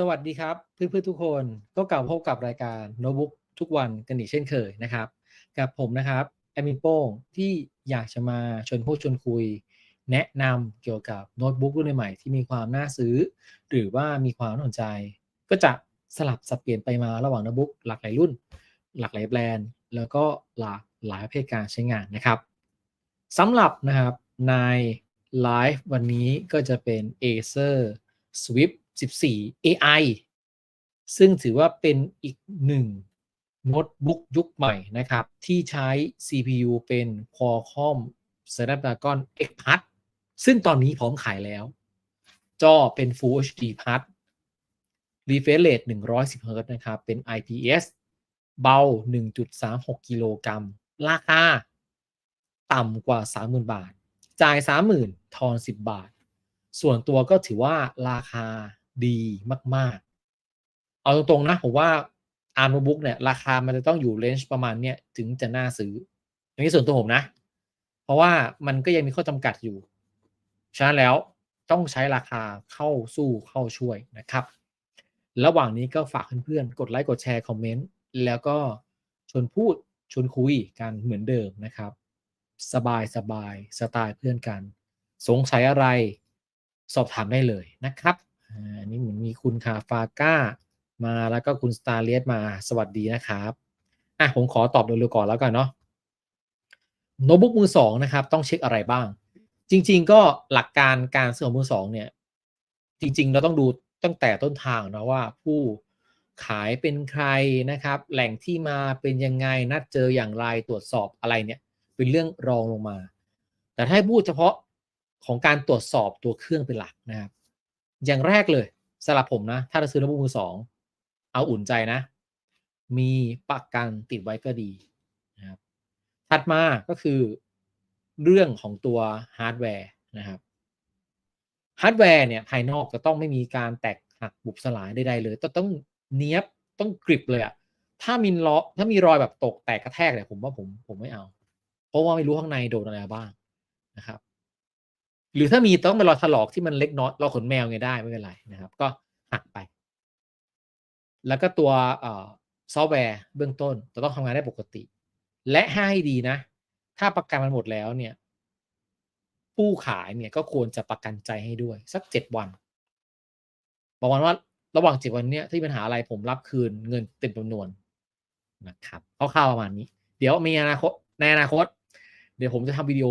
สวัสดีครับเพื่อนๆทุกคนก็กลับพบกับรายการโน้ตบุ๊กทุกวันกันอีกเช่นเคยนะครับ กับผมนะครับแอมินโป้งที่อยากจะมาชวนพูดชวนคุย แนะนำเกี่ยวกับโน้ตบุ๊กรุ่นใหม่ที่มีความน่าซื้อ หรือว่ามีความน่าสนใจ ก็จะสลับสับเปลี่ยนไปมาระหว่างโน้ตบุ๊กหลากหลายรุ่น หลากหลายแบรนด์ แล้วก็หลากหลายประเภทการใช้งานนะครับสำหรับนะครับในไลฟ์วันนี้ก็จะเป็น Acer Swift 14 AI ซึ่งถือว่าเป็นอีกหนึ่งโน้ตบุ๊กยุคใหม่นะครับ ที่ใช้ CPU เป็น Qualcomm Snapdragon X Plus ซึ่งตอนนี้พร้อมขายแล้ว จอเป็น Full HD Plus refresh rate 110 Hz นะครับ เป็น IPS เบา 1.36 กิโลกรัม ราคาต่ำกว่า 30,000 บาทจ่าย 30,000 ทอน 10 บาท ส่วนตัวก็ถือว่าราคา ดีมาก ๆ เอาตรงๆนะผมว่าอาร์มโนบุ๊กเนี่ย ราคามันจะต้องอยู่เลนจ์ประมาณเนี้ยถึงจะน่าซื้ออันนี้ส่วนตัวผมนะ เพราะว่ามันก็ยังมีข้อจำกัดอยู่ ฉะนั้นแล้วต้องใช้ราคาเข้าสู้เข้าช่วยนะครับ ระหว่างนี้ก็ฝากเพื่อนๆ กดไลค์กดแชร์คอมเมนต์แล้วก็ชวนพูดชวนคุยกันเหมือนเดิมนะครับ สบายสบายสไตล์เพื่อนกัน สงสัยอะไรสอบถามได้เลยนะครับ อันนี้เหมือนมีคุณคาฟาก้ามาแล้วก็คุณสตาร์เลียสมาสวัสดีนะครับอะผมขอตอบโดยเร็วก่อนแล้วกันเนาะโน้ตบุ๊กมือสองนะครับ ต้องเช็คอะไรบ้าง จริง ๆ ก็หลักการการซื้อของมือสองเนี่ย จริง ๆ เราต้องดูตั้งแต่ต้นทางนะว่าผู้ขายเป็นใครนะครับ แหล่งที่มาเป็นยังไงนัดเจออย่างไรตรวจสอบอะไรเนี่ย เป็นเรื่องรองลงมา แต่ถ้าให้พูดเฉพาะของการตรวจสอบตัวเครื่องเป็นหลักนะครับ อย่างแรกเลยสำหรับผมนะ ถ้าจะซื้อโน้ตบุ๊กมือสองเอาอุ่นใจนะ มีประกันติดไว้ก็ดีนะครับถัดมาก็คือเรื่องของตัวฮาร์ดแวร์นะครับฮาร์ดแวร์เนี่ยภายนอกจะต้องไม่มีการแตกหักบุบสลายใดๆเลยต้องต้องเนี้ยบต้องกริบเลยอะถ้ามีล้อถ้ามีรอยแบบตกแตกกระแทกเนี่ยผมว่าผมผมไม่เอา เพราะว่าไม่รู้ข้างในโดนอะไรบ้างนะครับ หรือถ้ามีต้องเป็นรอยถลอกที่มันเล็กน้อยราขนแมวไงได้ไม่เป็นไรนะครับ ก็หักไป แล้วก็ตัวซอฟต์แวร์เบื้องต้นจะต้องทำงานได้ปกติ และให้ดีนะ ถ้าประกันมันหมดแล้วเนี่ย ผู้ขายเนี่ยก็ควรจะประกันใจให้ด้วย สักเจ็ดวันบอกวันว่าระหว่างเจ็ดวันเนี้ยที่ปัญหาอะไรผมรับคืนเงินเต็มจำนวนนะครับคร่าวๆประมาณนี้ เดี๋ยวมีอนาคตในอนาคต เดี๋ยวผมจะทำวิดีโอ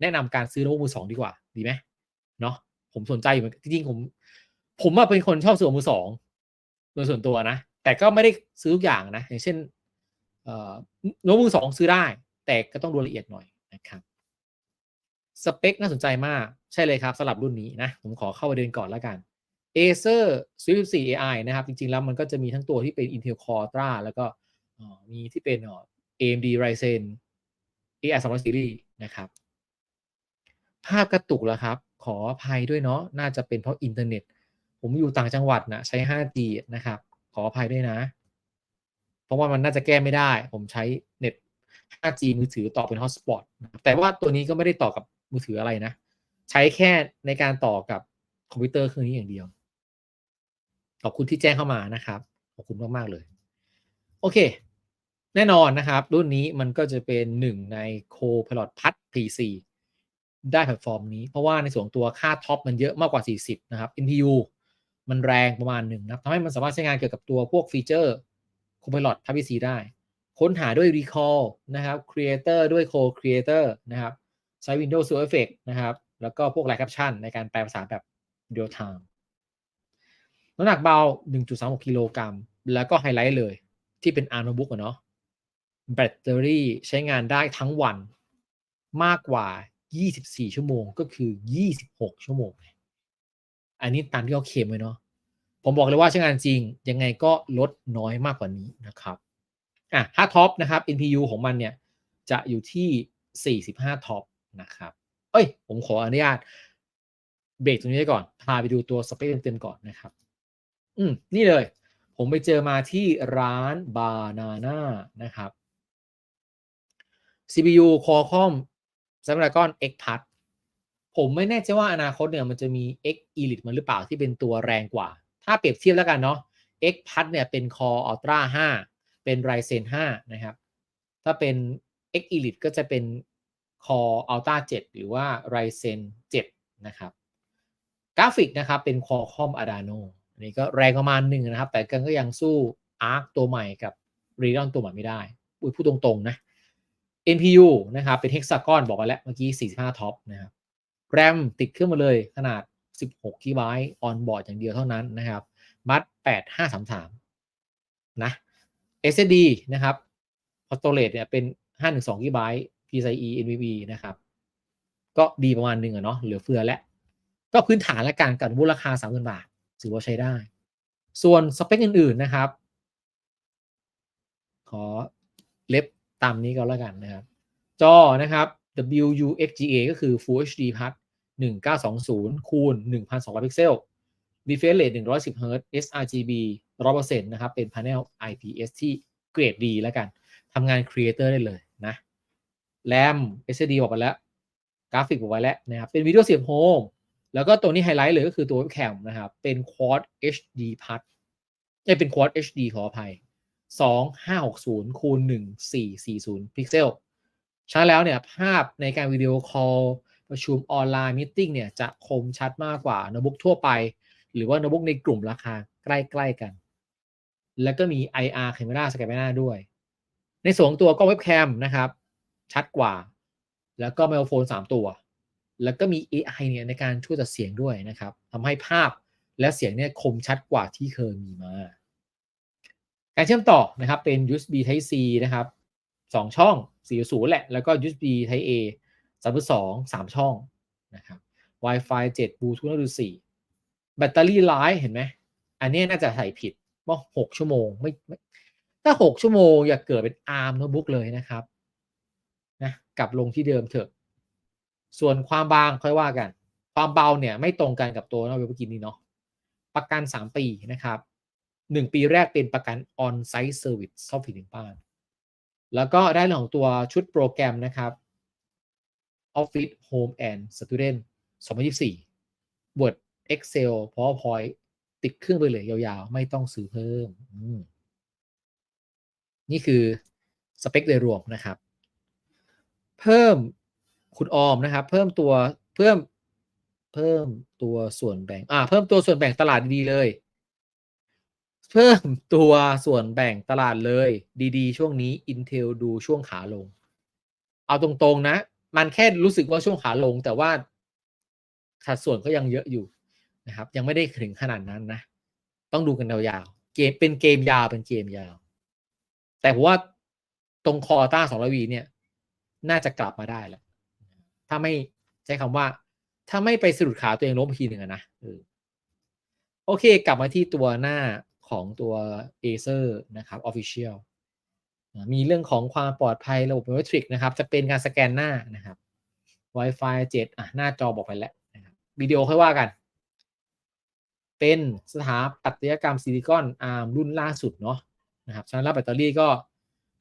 แนะนำการซื้อโน้ตบุ๊กมือสองดีกว่า ดีไหมเนาะผมสนใจอยู่จริงๆผม ผมเป็นคนชอบซื้อมือสองโดยส่วนตัวนะ แต่ก็ไม่ได้ซื้อทุกอย่างนะ อย่างเช่นโน้ตบุ๊กมือสองซื้อได้ แต่ก็ต้องดูละเอียดหน่อยนะครับสเปคน่าสนใจมาก ใช่เลยครับสำหรับรุ่นนี้นะ ผมขอเข้าประเด็นก่อนแล้วกัน Acer Swift 4 AI นะครับ จริง ๆ แล้วมันก็จะมีทั้งตัวที่เป็น Intel Core Ultra แล้วก็มีที่เป็น AMD Ryzen AI 200 Series นะครับ ภาพกระตุกแล้วครับ ขออภัยด้วยเนาะน่าจะเป็นเพราะอินเทอร์เน็ต ผมอยู่ต่างจังหวัดนะใช้ 5G นะครับ ขออภัยด้วยนะ เพราะว่ามันน่าจะแก้ไม่ได้ ผมใช้เน็ต 5G มือถือต่อเป็น Hotspot แต่ว่าตัวนี้ก็ไม่ได้ต่อกับมือถืออะไรนะ ใช้แค่ในการต่อกับคอมพิวเตอร์เครื่องนี้อย่างเดียว ขอบคุณที่แจ้งเข้ามานะครับ ขอบคุณมาก ๆ เลย โอเค แน่นอนนะครับ รุ่นนี้มันก็จะเป็นหนึ่งใน Copilot Plus PC ได้แพลตฟอร์มนี้เพราะว่าในส่วนตัวค่าท็อปมันเยอะมากกว่า 40 นะครับ NPU มันแรงประมาณหนึ่งนะทำให้มันสามารถใช้งานเกี่ยวกับตัวพวกฟีเจอร์ Copilot Plus PC ได้ ค้นหาด้วย Recall นะครับ Creator ด้วย Co-Creator นะครับใช้ Windows Visual Effect นะครับ แล้วก็พวก Live Caption ในการแปลภาษาแบบ Real Time น้ำหนักเบา 1.36 กิโลกรัม แล้วก็ไฮไลท์เลย ที่เป็น ARM notebook เนาะแบตเตอรี่ใช้งานได้ทั้งวันมากกว่า 24 ชั่วโมงก็คือ 26 ชั่วโมง อันนี้ตามที่เขาเคลมไว้เนาะผมบอกเลยว่าใช้งานจริงยังไงก็ลดน้อยมากกว่านี้นะครับอะถ้าท็อปนะครับ NPU ของมันเนี่ย จะอยู่ที่ 45 ท็อปนะครับ เอ้ย ผมขออนุญาตเบรกตรงนี้ก่อน พาไปดูตัวสเปคเต็มๆก่อนนะครับ อืม นี่เลย ผมไปเจอมาที่ร้านบานาน่านะครับ CPU Qualcomm Snapdragon X Plus ผมไม่แน่ใจว่าอนาคตเนี่ยมันจะมี X Elite มันหรือเปล่าที่เป็นตัวแรงกว่า ถ้าเปรียบเทียบแล้วกันเนาะ X พัดเนี่ยเป็น Core Ultra 5เป็น Ryzen 5นะครับ ถ้าเป็น X Elite ก็จะเป็น Core Ultra 7หรือว่า Ryzen 7นะครับกราฟิกนะครับเป็น Qualcomm Adreno อันนี้ก็แรงประมาณหนึ่งนะครับ แต่กันก็ยังสู้ Arc ตัวใหม่กับ Radeon ตัวใหม่ไม่ได้ อุ้ยพูดตรงๆนะ NPU นะครับเป็น Hexagon บอกไปแล้วเมื่อกี้ 45 ท็อปนะครับ RAM ติดเครื่องมาเลยขนาด 16 GB on board อย่างเดียวเท่านั้นนะครับบัต8533 นะ SSD นะครับ storage เนี่ยเป็น 512 GB PCIe NVMe นะครับ ก็ดีประมาณหนึ่งอะเนาะเหลือเฟือแล้ว ก็พื้นฐานและการกันมูลค่า30,000 บาท ถือว่าใช้ได้ ส่วนสเปคอื่น ๆ นะครับ ขอเล็บ ตามนี้ก็แล้วกันนะครับ จอนะครับ WUXGA ก็คือ Full HD Plus 1920 คูณ 1,200 พิกเซล refresh rate 110 Hz sRGB 100%นะครับ เป็น panel IPS ที่เกรดดีแล้วกัน ทำงาน Creator ได้เลยนะ RAM SSD บอกไปแล้ว กราฟิกบอกไว้แล้วนะครับ เป็นวิดีโอเสียบโฮมแล้วก็ตัวนี้ไฮไลท์เลยก็คือตัวแคมนะครับ เป็น Quad HD Plus จะเป็น Quad HD ขออภัย 2560คูณ1440พิกเซลใช้แล้วเนี่ยภาพในการวิดีโอคอลประชุมออนไลน์มิ팅เนี่ยจะคมชัดมากกว่าโน้ตบุ๊กทั่วไป หรือว่าโน้ตบุ๊กในกลุ่มราคาใกล้ ๆกัน แล้วก็มี IR Camera สแกนหน้าด้วย ในส่วนตัวกล้องเว็บแคมนะครับ ชัดกว่า แล้วก็ไมโครโฟน 3 ตัว แล้วก็มี AI เนี่ยในการช่วยตัดเสียงด้วยนะครับทำให้ภาพและเสียงเนี่ยคมชัดกว่าที่เคยมีมา การเชื่อมต่อนะครับเป็น USB Type C นะครับ2ช่อง4.0แหละ แล้วก็ USB Type A 3.2 3 ช่องนะครับ Wi-Fi 7 Bluetooth 4แบตเตอรี่ไลฟ์เห็นไหม อันนี้น่าจะใส่ผิดว่า6ชั่วโมงไม่ถ้า 6 ชั่วโมงอย่าเกิดเป็น ARM โน้ตบุ๊กเลยนะครับนะกลับลงที่เดิมเถอะ ส่วนความบางค่อยว่ากัน ความเบาเนี่ยไม่ตรงกันกับตัวเราเมื่อกี้นี้เนาะประกัน 3 ปีนะครับ 1 ปีแรกเป็นประกัน on-site service ซ่อมผิดถึงบ้าน แล้วก็ได้เรื่องของตัวชุดโปรแกรมนะครับ Office Home and Student 2024 Word Excel PowerPoint ติดเครื่องไปเลยยาวๆ ไม่ต้องซื้อเพิ่ม นี่คือสเปคโดยรวมนะครับ เพิ่มคุณออมนะครับ เพิ่มตัวเพิ่มเพิ่มตัวส่วนแบ่ง อ่า เพิ่มตัวส่วนแบ่งตลาดดีเลย เพิ่มตัวส่วนแบ่งตลาดเลย ดีๆ ช่วงนี้ Intel ดูช่วงขาลง เอาตรงๆนะ มันแค่รู้สึกว่าช่วงขาลง แต่ว่าสัดส่วนก็ยังเยอะอยู่นะครับ ยังไม่ได้ถึงขนาดนั้นนะ ต้องดูกันยาวๆเกมเป็นเกมยาวเป็นเกมยาว แต่ผมว่าตรงคอต้าสองร้อยวีเนี่ย น่าจะกลับมาได้แหละถ้าไม่ใช้คำว่า ถ้าไม่ไปสะดุดขาตัวเองล้มทีหนึ่งนะโอเค กลับมาที่ตัวหน้า ของตัว Acer นะครับ Official มีเรื่องของความปลอดภัยระบบ biometric นะครับ จะเป็นการสแกนหน้านะครับ Wi-Fi 7 อะ หน้าจอบอกไปแล้วนะครับวิดีโอค่อยว่ากัน เป็นสถาปัตยกรรมซิลิคอนอาร์มรุ่นล่าสุดเนาะนะครับชาร์จแบตเตอรี่ก็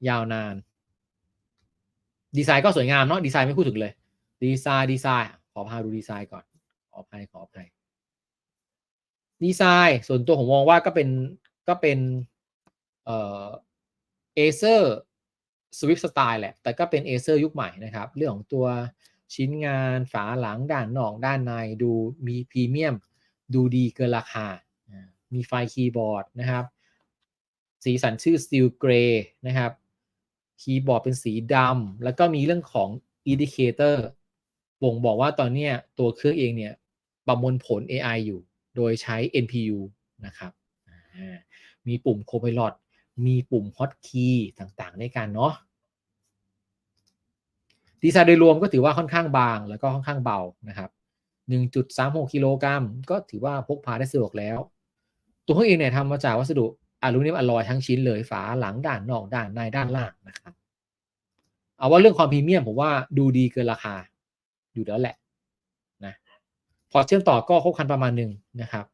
ยาวนาน ดีไซน์ก็สวยงามเนาะดีไซน์ไม่พูดถึงเลย ดีไซน์ดีไซน์ ขอพาดูดีไซน์ก่อน ขออภัยขออภัย ดีไซน์ ส่วนตัวผมมองว่าก็เป็นก็เป็นเอ่อเอเซอร์สวิฟสไตล์แหละ แต่ก็เป็นเอเซอร์ยุคใหม่นะครับ เรื่องของตัวชิ้นงานฝาหลังด้านนอกด้านในดูมีพรีเมียม ดูดีเกินราคา มีไฟคีย์บอร์ดนะครับ สีสันชื่อ Steel Gray นะครับ คีย์บอร์ดเป็นสีดำแล้วก็มีเรื่องของ Indicator บ่งบอกว่าตอนนี้ตัวเครื่องเองเนี่ย ประมวลผล AI อยู่ โดยใช้ NPU นะครับมีปุ่ม Copilot มีปุ่ม Hotkey ต่างๆ ในการเนาะดีไซน์โดยรวมก็ถือว่าค่อนข้างบางแล้วก็ค่อนข้างเบานะครับ 1.36 กิโลกรัมก็ถือว่าพกพาได้สะดวกแล้ว ตัวเครื่องเองเนี่ยทำมาจากวัสดุอลูมิเนียมอลลอยทั้งชิ้นเลยฝาหลังด้านนอกด้านในด้านล่างนะครับ เอาว่าเรื่องความพรีเมียมผมว่าดูดีเกินราคาอยู่แล้วแหละ พอเชื่อมต่อก็ครบคันประมาณหนึ่งนะครับ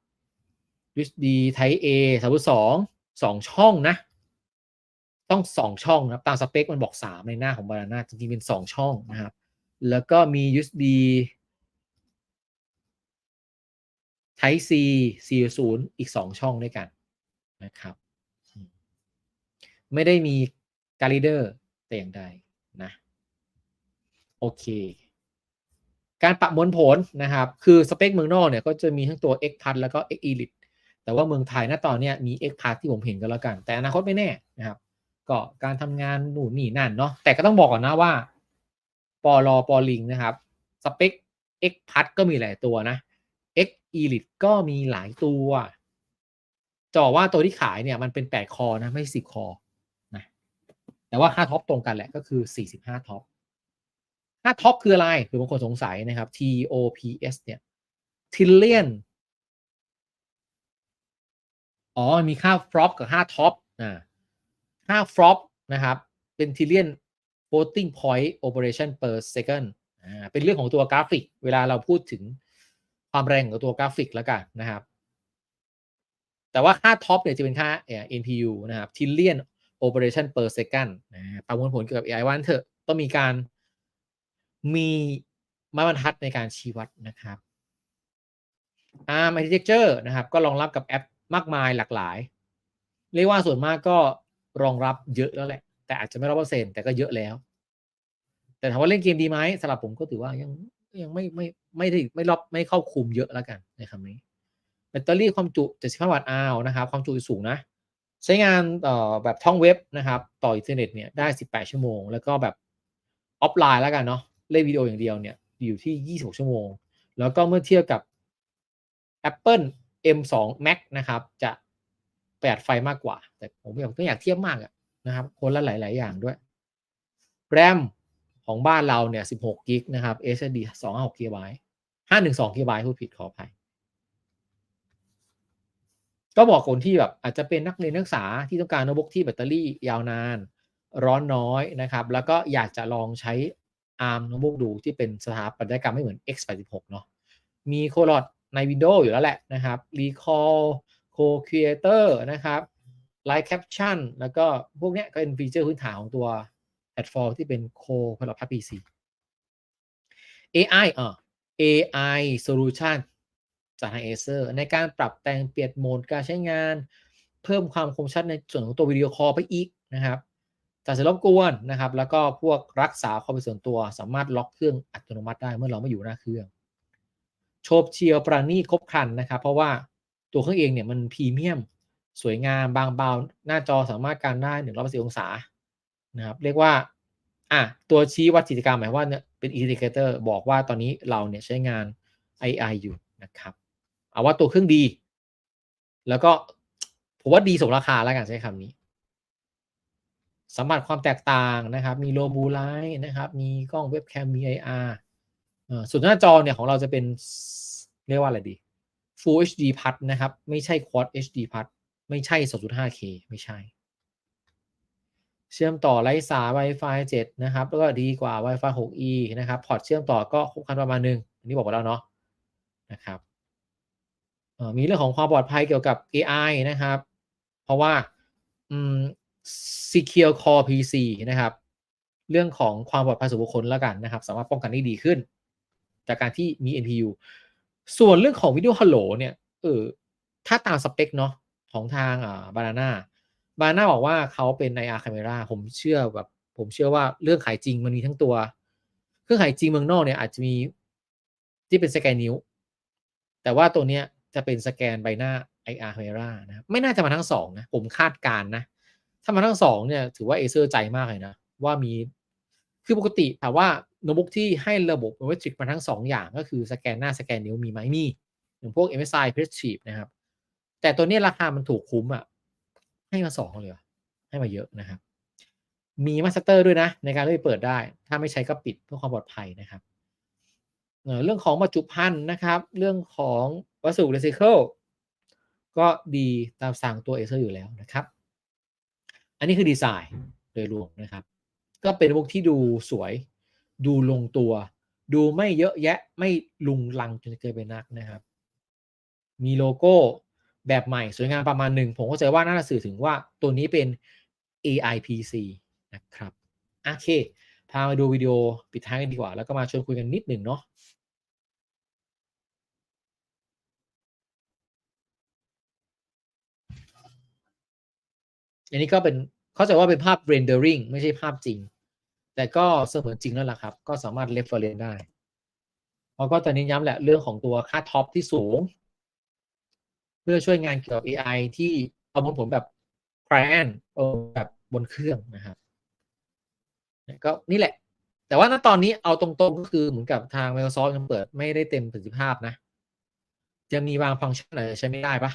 USB Type A สามสองสองช่องนะ ต้องสองช่องนะตามสเปคมันบอกสามในหน้าของบานาน่าจริงๆเป็นสองช่องนะครับ แล้วก็มี USB Type C 40 อีก2ช่องด้วยกันนะครับ ไม่ได้มีการีเดอร์แต่อย่างใดนะ โอเค การปรับมวลผลนะครับ คือสเปคเมืองนอกเนี่ยก็จะมีทั้งตัว X p a s แล้วก็ X Elite แต่ว่าเมืองไทยณตอนเนี้ยมี X p a s ที่ผมเห็นกันแล้วกัน แต่อนาคตไม่แน่นะครับ ก็การทำงานหนูนนี่นั่นเนาะ แต่ก็ต้องบอกก่อนนะว่าปอลอปอลิงนะครับ สเปค X p a s ก็มีหลายตัวนะ X Elite ก็มีหลายตัวจะบอว่าตัวที่ขายเนี่ยมันเป็น 8 คอนะไม่ 10 คอนะ แต่ว่าค่าท็อปตรงกันแหละก็คือ 45 ท็อป ค่าท็อปคืออะไรคือบางคนสงสัยนะครับ TOPS เนี่ย Trillion อ๋อ มีค่า flop กับค่าท็อปอ่าค่า flop นะครับ เป็น Trillion floating point operation per second อ่าเป็นเรื่องของตัวกราฟิก เวลาเราพูดถึงความแรงของตัวกราฟิกแล้วกันนะครับ แต่ว่าค่าท็อปเนี่ยจะเป็นค่า NPU นะครับ Trillion operation per second นะประมวลผลเกี่ยวกับ AI ว่าเถอะ ต้องมีการ มีมาตรทัดในการชี้วัดนะครับ ARM Architecture นะครับ ก็รองรับกับแอปมากมายหลากหลาย เรียกว่าส่วนมากก็รองรับเยอะแล้วแหละ แต่อาจจะไม่ร้อยเปอร์เซ็นต์แต่ก็เยอะแล้ว แต่ถามว่าเล่นเกมดีไหมสำหรับผมก็ถือว่ายังยังไม่ไม่ไม่ได้ไม่รอบไม่เข้าคุมเยอะแล้วกันในคำนี้แบตเตอรี่ความจุ 75 วัตต์อาวนะครับ ความจุสูงนะ ใช้งานต่อแบบท่องเว็บนะครับ ต่ออินเทอร์เน็ตเนี่ยได้ 18 ชั่วโมง แล้วก็แบบออฟไลน์แล้วกันเนาะ เล่นวิดีโออย่างเดียวเนี่ยอยู่ที่ 26 ชั่วโมง แล้วก็เมื่อเทียบกับ Apple M2 Max นะครับ จะประหยัดไฟมากกว่า แต่ผมไม่อยากเทียบมากอะนะครับ คนละหลาย ๆ อย่างด้วย RAM ของบ้านเราเนี่ย 16 กิกนะครับ SSD 256 GB 512 GB พูดผิดขออภัย ก็บอกคนที่แบบอาจจะเป็นนักเรียนนักศึกษาที่ต้องการโน้ตบุ๊กที่แบตเตอรี่ยาวนาน ร้อนน้อยนะครับ แล้วก็อยากจะลองใช้ ARM โน้ตบุ๊กดูที่เป็นสถาปัตยกรรมไม่เหมือน x86 เนาะมีโคลอดใน Windows อยู่แล้วแหละนะครับ Recall Co-Creator นะครับ Live Caption แล้วก็พวกเนี้ยก็เป็นฟีเจอร์พื้นฐานของตัวแพลตฟอร์มที่เป็น Co-Pilot PC AI อะ AI Solution จากทาง Acer ในการปรับแต่งเปลี่ยนโหมดการใช้งาน เพิ่มความคมชัดในส่วนของตัววิดีโอคอลไปอีกนะครับ จัดเสียงรบกวนนะครับ แล้วก็พวกรักษาความเป็นส่วนตัวสามารถล็อกเครื่องอัตโนมัติได้เมื่อเราไม่อยู่หน้าเครื่อง โชบเชียวปราณีครบครันนะครับ เพราะว่าตัวเครื่องเองเนี่ยมันพรีเมียม สวยงามบางเบาหน้าจอสามารถการได้180องศานะครับเรียกว่าอะตัวชี้วัดกิจกรรมหมายว่าเนี่ยเป็นอินดิเคเตอร์บอกว่าตอนนี้เราเนี่ยใช้งาน AI อยู่นะครับเอาว่าตัวเครื่องดี แล้วก็ผมว่าดีสมราคาแล้วกันใช้คำนี้ สัมผัสความแตกต่างนะครับ มีโลบูไลท์นะครับ มีกล้องเว็บแคมมี IR ส่วนหน้าจอเนี่ยของเราจะเป็นเรียกว่าอะไรดี Full HD พัดนะครับ ไม่ใช่ Quad HD พัดไม่ใช่ 2.5K ไม่ใช่ เชื่อมต่อไร้สาย Wi-Fi 7 นะครับ แล้วก็ดีกว่า Wi-Fi 6E นะครับพอร์ตเชื่อมต่อก็ครบครันประมาณนึง อันนี้บอกไปแล้วเนาะนะครับมีเรื่องของความปลอดภัยเกี่ยวกับ AI นะครับ เพราะว่า Secure Core PC นะครับ เรื่องของความปลอดภัยส่วนบุคคลแล้วกันนะครับ สามารถป้องกันได้ดีขึ้น จากการที่มี NPU ส่วนเรื่องของวิดีโอฮัลโหลเนี่ยเออถ้าตามสเปคเนาะของทางอ่าบานาน่าบานาน่าบอกว่าเขาเป็น IR camera ผมเชื่อแบบผมเชื่อว่าเรื่องขายจริงมันมีทั้งตัว เครื่องขายจริงเมืองนอกเนี่ยอาจจะมีที่เป็นสแกนนิ้ว แต่ว่าตัวเนี้ยจะเป็นสแกนใบหน้า IR camera นะไม่น่าจะมาทั้งสองนะ ผมคาดการนะ ถ้ามาทั้งสองเนี่ยถือว่าเอเซอร์ใจมากเลยนะ ว่ามีคือปกติถามว่าโน้ตบุ๊กที่ให้ระบบเมทริกมาทั้งสองอย่างก็คือสแกนหน้าสแกนนิ้วมีไหมมีอย่างพวก MSI p r e s c r i p t นะครับ แต่ตัวนี้ราคามันถูกคุ้มอะให้มาสองเลยให้มาเยอะนะครับ มีมาสเตอร์ด้วยนะ ในการเล่เปิดได้ ถ้าไม่ใช้ก็ปิดเพื่อความปลอดภัยนะครับเรื่องของบรรจุภัณฑ์นะครับ เรื่องของวัสดุรีไซเคิลก็ดีตามสั่งตัวเอเซอร์อยู่แล้วนะครับ อันนี้คือดีไซน์โดยรวมนะครับ ก็เป็นพวกที่ดูสวย ดูลงตัว ดูไม่เยอะแยะไม่ลุงลังจนเกินไปนักนะครับ มีโลโก้แบบใหม่สวยงามประมาณหนึ่ง ผมก็จะว่าน่าจะสื่อถึงว่าตัวนี้เป็น AIPC นะครับ โอเค พามาดูวิดีโอปิดท้ายกันดีกว่า แล้วก็มาชวนคุยกันนิดหนึ่งเนาะ อันนี้ก็เป็นเข้าใจว่าเป็นภาพ rendering ไม่ใช่ภาพจริง แต่ก็เสมือนจริงแล้วล่ะครับ ก็สามารถ reference ได้แล้วก็ตอนนี้ย้ำแหละเรื่องของตัวค่าท็อปที่สูง เพื่อช่วยงานเกี่ยวกับ AI ที่เอาผลผลแบบ client เออแบบบนเครื่องนะครับก็นี่แหละ แต่ว่าณตอนนี้เอาตรงๆ ก็คือเหมือนกับทาง Microsoft ยังเปิดไม่ได้เต็มประสิทธิภาพนะ จะมีบางฟังก์ชันอะไรใช้ไม่ได้ปะ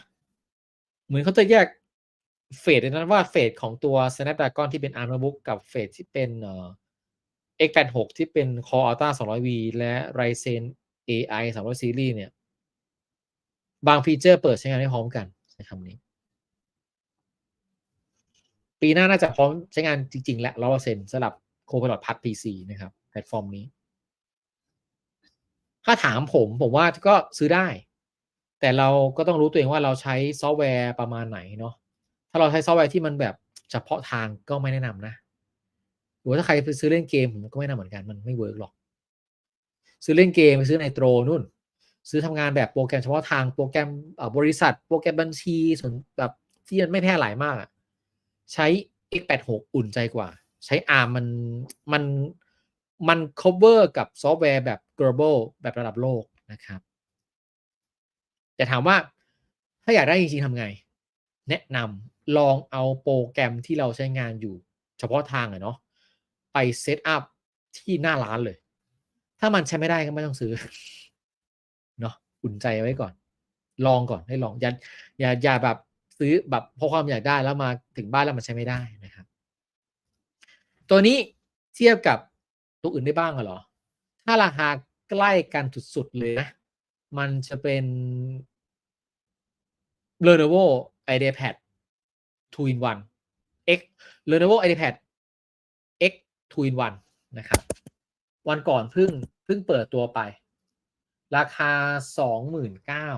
เหมือนเขาจะแยก เฟสนั้นว่าเฟสของตัว Snapdragon ที่เป็น Armbook กับเฟสที่เป็นเอ่อ x86 ที่เป็น Core Ultra 200V และ Ryzen AI 300 Series เนี่ย บางฟีเจอร์เปิดใช้งานได้พร้อมกันใช้คำนี้ ปีหน้าน่าจะพร้อมใช้งานจริง ๆ และร้อยเปอร์เซ็นต์สำหรับ Copilot Plus PC นะครับ แพลตฟอร์มนี้ ถ้าถามผมผมว่าก็ซื้อได้ แต่เราก็ต้องรู้ตัวเองว่าเราใช้ซอฟต์แวร์ประมาณไหนเนาะ ถ้าเราใช้ซอฟต์แวร์ที่มันแบบเฉพาะทางก็ไม่แนะนำนะหรือว่าถ้าใครไปซื้อเล่นเกมผมก็ไม่แนะนำเหมือนกันมันไม่เวิร์กหรอก ซื้อเล่นเกมไปซื้อในโตรนู่น ซื้อทำงานแบบโปรแกรมเฉพาะทางโปรแกรมบริษัท โปรแกรมบัญชีส่วนแบบที่มันไม่แพร่หลายมากใช้ x86 อุ่นใจกว่า ใช้ ARM มันมันมัน cover กับซอฟต์แวร์แบบ global แบบระดับโลกนะครับ แต่ถามว่าถ้าอยากได้จริงๆทำไง แนะนำ ลองเอาโปรแกรมที่เราใช้งานอยู่ เฉพาะทางอะเนาะไปเซตอัพที่หน้าร้านเลย ถ้ามันใช้ไม่ได้ก็ไม่ต้องซื้อเนาะอุ่นใจไว้ก่อน ลองก่อนให้ลองอย่าอย่าอย่าแบบซื้อแบบเพราะความอยากได้แล้วมาถึงบ้านแล้วมันใช้ไม่ได้นะครับ ตัวนี้เทียบกับตัวอื่นได้บ้างเหรอ ถ้าราคาใกล้กันสุดๆเลยนะ มันจะเป็น Lenovo IdeaPad 2 in 1 X Lenovo IdeaPad X 2 in 1นะครับ วันก่อนเพิ่งเพิ่งเปิดตัวไป ราคาสองหมื่นเก้า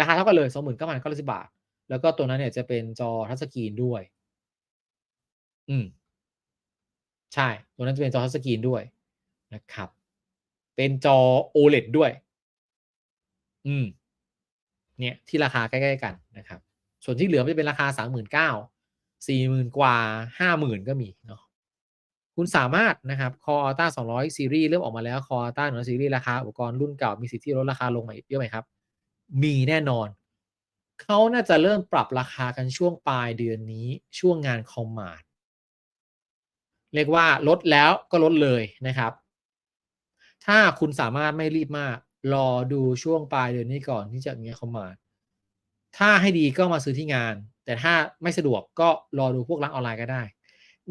ราคาเท่ากันเลยสองหมื่นเก้าพันเก้าสิบาท แล้วก็ตัวนั้นเนี่ยจะเป็นจอทัชสกรีนด้วย อืม ใช่ ตัวนั้นจะเป็นจอทัชสกรีนด้วยนะครับ เป็นจอ OLED ด้วย อืม เนี่ยที่ราคาใกล้ ๆ กันนะครับ ส่วนที่เหลือจะเป็นราคาสามหมื่นเก้าสี่หมื่นกว่าห้าหมื่นก็มีเนาะคุณสามารถนะครับ Core Ultra 200 Series เริ่มออกมาแล้ว Core Ultra 100 Series ราคาอุปกรณ์รุ่นเก่ามีสิทธิ์ที่ลดราคาลงมาเยอะไหมครับ มีแน่นอน เขาน่าจะเริ่มปรับราคากันช่วงปลายเดือนนี้ช่วงงานคอมมาร์เรียกว่าลดแล้วก็ลดเลยนะครับ ถ้าคุณสามารถไม่รีบมาก รอดูช่วงปลายเดือนนี้ก่อนที่จะมีคอมมาร์ ถ้าให้ดีก็มาซื้อที่งาน แต่ถ้าไม่สะดวกก็รอดูพวกร้านออนไลน์ก็ได้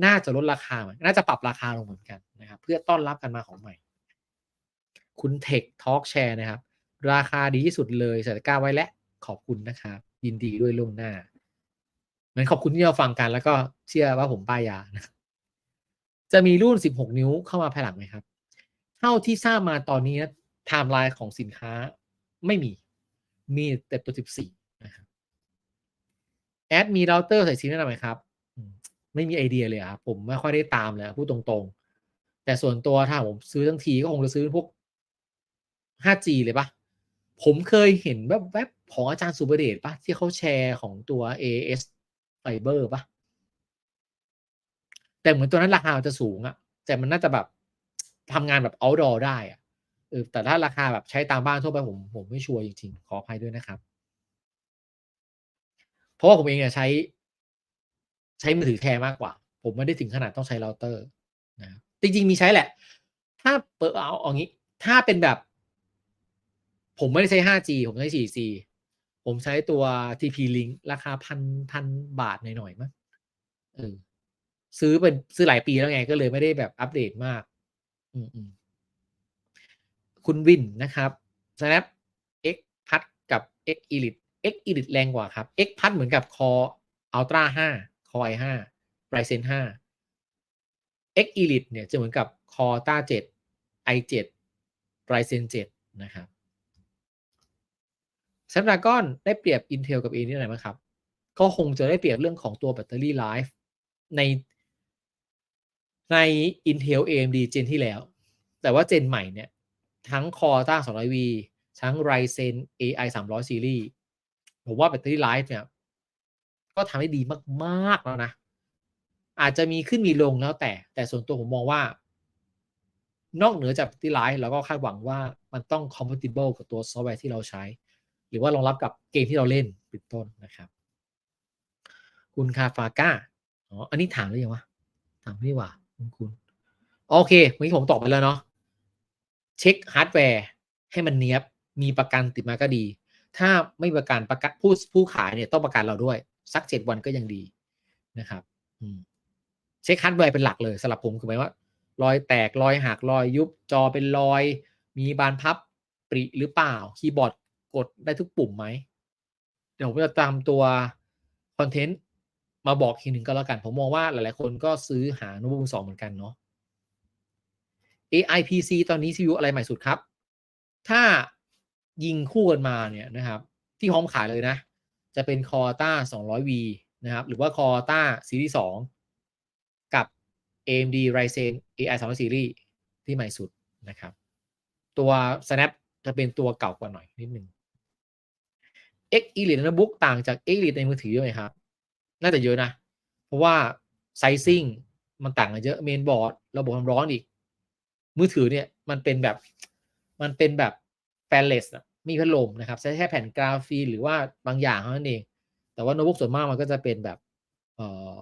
น่าจะลดราคาเหมือนน่าจะปรับราคาลงเหมือนกันนะครับเพื่อต้อนรับกันมาของใหม่ คุณเทคทอล์กแชร์นะครับ ราคาดีที่สุดเลยใส่ตะกร้าไว้และขอบคุณนะครับยินดีด้วยล่วงหน้าเหมือนขอบคุณที่เราฟังกันแล้วก็เชื่อว่าผมป้ายยานะจะมีรุ่น 16 นิ้วเข้ามาภายหลังไหมครับ เท่าที่ทราบมาตอนนี้นะไทม์ไลน์ของสินค้าไม่มี มีแต่ตัว 14 แอดมีเราเตอร์ใส่ซิมแนะนำไหมครับ ไม่มีไอเดียเลยครับผมไม่ค่อยได้ตามเลยพูดตรงๆ แต่ส่วนตัวถ้าผมซื้อทั้งทีก็คงจะซื้อพวก 5G เลยปะผมเคยเห็นแวบๆของอาจารย์สุบเดชปะที่เขาแชร์ของตัว AS Fiber ปะแต่เหมือนตัวนั้นราคาจะสูงอะแต่มันน่าจะแบบทำงานแบบ outdoor ได้อะเออแต่ถ้าราคาแบบใช้ตามบ้านทั่วไปผมผมไม่ชัวร์จริงๆ ขออภัยด้วยนะครับ เพราะว่าผมเองเนี่ยใช้ ใช้มือถือแทนมากกว่า ผมไม่ได้ถึงขนาดต้องใช้เราเตอร์นะจริง ๆ มีใช้แหละ ถ้าเปิดเอาเอางี้ ถ้าเป็นแบบ ผมไม่ได้ใช้ 5G ผมใช้ 4G ผมใช้ตัว TP Link ราคาพันพันบาทหน่อยๆมั้งเออซื้อเป็นซื้อหลายปีแล้วไงก็เลยไม่ได้แบบอัปเดตมาก อืมคุณวินนะครับ Snap X พัดกับ X Elite X Elite แรงกว่าครับ X พัดเหมือนกับ Core Ultra 5 Core i5 Ryzen 5 X Elite เนี่ยจะเหมือนกับ Core Ultra 7 i7 Ryzen 7 นะครับ Snapdragon ได้เปรียบ Intel กับ AMD อะไรไหมครับ ก็คงจะได้เปรียบเรื่องของตัวแบตเตอรี่ไลฟ์ในใน Intel AMD เจนที่แล้ว แต่ว่าเจนใหม่เนี่ย ทั้ง Core ตั้ง 200V ทั้ง Ryzen AI 300 Series ผมว่าแบตเตอรี่ไลฟ์เนี่ย ก็ทำได้ดีมากๆแล้วนะ อาจจะมีขึ้นมีลงแล้วแต่ แต่ส่วนตัวผมมองว่า นอกเหนือจากที่ไลฟ์เราก็คาดหวังว่ามันต้อง compatible กับตัวซอฟต์แวร์ที่เราใช้ หรือว่ารองรับกับเกมที่เราเล่นเป็นต้นนะครับ คุณคาฟาก้าอ๋ออันนี้ถามหรือยังวะถามไม่ว่าคุณคุณโอเคเมื่อกี้ผมตอบไปแล้วเนาะเช็คฮาร์ดแวร์ให้มันเนี้ยบมีประกันติดมาก็ดี ถ้าไม่ประกันประกันผู้ผู้ขายเนี่ยต้องประกันเราด้วย สักเจ็ดวันก็ยังดีนะครับอืเช็คฮาร์ดแวร์เป็นหลักเลยสำหรับผมคือหมายว่า รอยแตกรอยหักรอยยุบจอเป็นรอย มีบานพับปริหรือเปล่าคีย์บอร์ดกดได้ทุกปุ่มไหมเดี๋ยวผมจะตามตัวคอนเทนต์มาบอกทีหนึ่งก็แล้วกัน ผมมองว่าหลายๆคนก็ซื้อหาโน้ตบุ๊กสองเหมือนกันเนาะ AI PC ตอนนี้ CPU อะไรใหม่สุดครับ ถ้า ยิงคู่กันมาเนี่ยนะครับ ที่พร้อมขายเลยนะ จะเป็น c o r t a 200V นะครับ หรือว่า c o r t a Series 2กับ AMD Ryzen AI 200 Series ที่ใหม่สุดนะครับ ตัว Snap จะเป็นตัวเก่ากว่าหน่อยนิดนึง X Elite Notebook ต่างจาก X Elite ในมือถือเยอะไหมครับ น่าจะเยอะนะ เพราะว่าไซซิ่งมันต่างกันเยอะเมนบอร์ดระบบความร้อนอีก มือถือเนี่ยมันเป็นแบบมันเป็นแบบแฟนเลส มีพัดลมนะครับใช้แค่แผ่นกราฟีหรือว่าบางอย่างเท่านั้นเอง แต่ว่าโน้ตบุ๊กส่วนมากมันก็จะเป็นแบบเอ่อ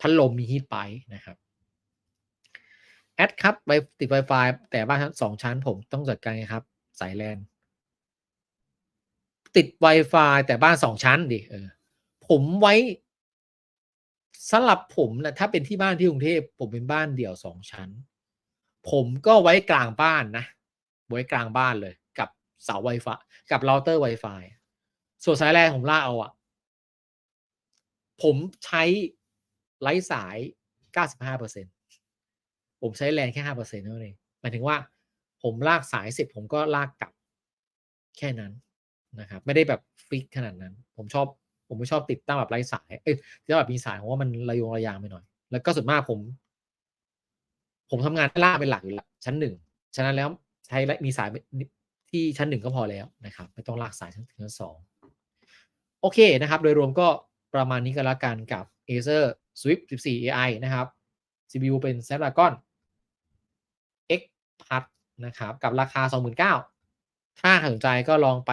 พัดลมมีฮีทไปนะครับแอดครับไปติด Wi-Fi แต่บ้านทั้งสองชั้นผมต้องจัดการไงครับ สายแลนติด Wi-Fi แต่บ้านสองชั้นดิเออผมไว้สำหรับผมนะถ้าเป็นที่บ้านที่กรุงเทพผมเป็นบ้านเดี่ยวสองชั้น ผมก็ไว้กลางบ้านนะ ไว้กลางบ้านเลย เสา Wi-Fi กับเราเตอร์ Wi-Fi ส่วนสายแลนผมลากเอาอะผมใช้ไร้สาย 95%ผมใช้แลนแค่ 5%เท่านั้นเองหมายถึงว่าผมลากสายเสร็จผมก็ลากกลับแค่นั้นนะครับ ไม่ได้แบบฟิกขนาดนั้น ผมชอบ ผมไม่ชอบติดตั้งแบบไร้สาย เอ้ยติดตั้งแบบมีสายผมว่ามันระยงระยางไปหน่อย แล้วก็ส่วนมากผม ผมทำงานล่าเป็นหลักอยู่ล้วชั้นหนึ่ง ฉะนั้นแล้วใช้มีสาย ที่ชั้นหนึ่งก็พอแล้วนะครับ ไม่ต้องลากสายชั้นถึงชั้นสองโอเคนะครับ โดยรวมก็ประมาณนี้ก็แล้วกันกับ Acer Swift 14 AI นะครับ CPU เป็น Snapdragon X p l u นะครับ กับราคา 29,000ถ้าสนใจก็ลองไป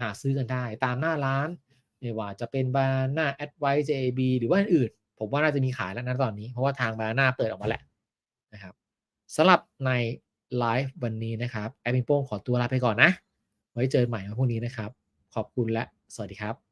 หาซื้อกันได้ตามหน้าร้าน ไม่ว่าจะเป็นบานา Advice JB หรือว่าอื่นๆผมว่าน่าจะมีขายแล้วนะตอนนี้ เพราะว่าทางบานาเปิดออกมาแล้วนะครับสำหรับใน ไลฟ์วันนี้นะครับ แอดมินโป้งขอตัวลาไปก่อนนะ ไว้เจอใหม่วันพรุ่งนี้นะครับ ขอบคุณและสวัสดีครับ